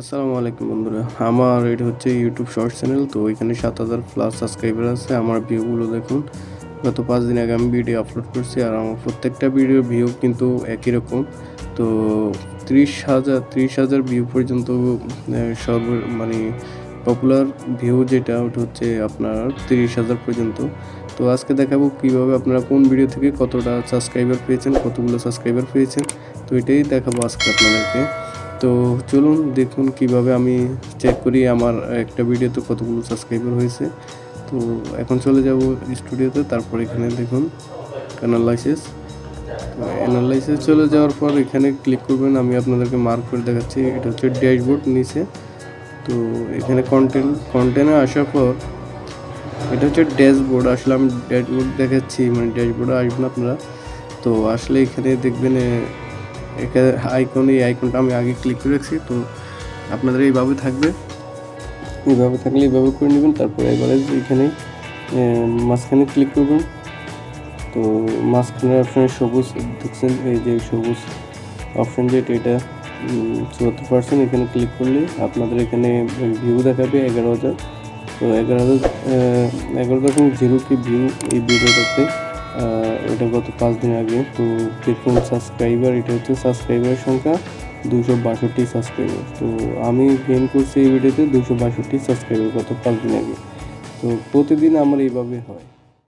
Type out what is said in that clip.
আসসালামু আলাইকুম বন্ধুরা। আমার এটা হচ্ছে ইউটিউব শর্ট চ্যানেল তো এখানে সাত হাজার প্লাস সাবস্ক্রাইবার আছে। আমার ভিউগুলো দেখুন। গত পাঁচ দিন আগে আমি ভিডিও আপলোড করছি আর আমার প্রত্যেকটা ভিডিও ভিউ কিন্তু একই রকম। তো ত্রিশ হাজার ত্রিশ হাজার ভিউ পর্যন্ত সব মানে পপুলার ভিউ যেটা, ওটা হচ্ছে আপনার তিরিশ হাজার পর্যন্ত। তো আজকে দেখাবো কীভাবে আপনারা কোন ভিডিও থেকে কতটা সাবস্ক্রাইবার পেয়েছেন, কতগুলো সাবস্ক্রাইবার পেয়েছেন। তো এটাই দেখাবো আজকে আপনাদেরকে। তো চলুন দেখুন কীভাবে আমি চেক করি আমার একটা ভিডিওতে কতগুলো সাবস্ক্রাইবার হয়েছে। তো এখন চলে যাব স্টুডিওতে তারপর এখানে দেখুন অ্যানালাইসিস অ্যানালাইসিস চলে যাওয়ার পর এখানে ক্লিক করবেন, আমি আপনাদেরকে মার্ক করে দেখাচ্ছি। এটা হচ্ছে ড্যাশবোর্ড নিচে। তো এখানে কন্টেন্ট কন্টেন্টে আসার পর এটা হচ্ছে ড্যাশবোর্ড আসলে আমি ড্যাশবোর্ড দেখাচ্ছি মানে ড্যাশবোর্ডে আসবেন আপনারা। তো আসলে এখানে দেখবেন আইকন এই আইকনটা আমি আগে ক্লিক করে রাখছি, তো আপনাদের এইভাবে থাকবে। এইভাবে থাকলে এইভাবে করে নেবেন, তারপরে এবারে এখানে মাঝখানে ক্লিক করবেন। তো মাঝখানে অপশানে সবুজ দেখছেন, এই যে সবুজ অপশান যেটা এটা চুয়াত্তর পার্সেন্ট এখানে ক্লিক করলে আপনাদের এখানে ভিউ দেখাবে এগারো হাজার। তো এগারো হাজার এগারো দশমিক জিরো কি ভিউ এই ভিডিওটাতে এটা গত পাঁচ দিন আগে। তো দেখুন সাবস্ক্রাইবার এটা হচ্ছে সাবস্ক্রাইবারের সংখ্যা দুশো বাষট্টি সাবস্ক্রাইবার তো আমি গেন করছি এই ভিডিওতে দুশো বাষট্টি সাবস্ক্রাইবার গত পাঁচ দিন আগে। তো প্রতিদিন আমার এইভাবে হয়।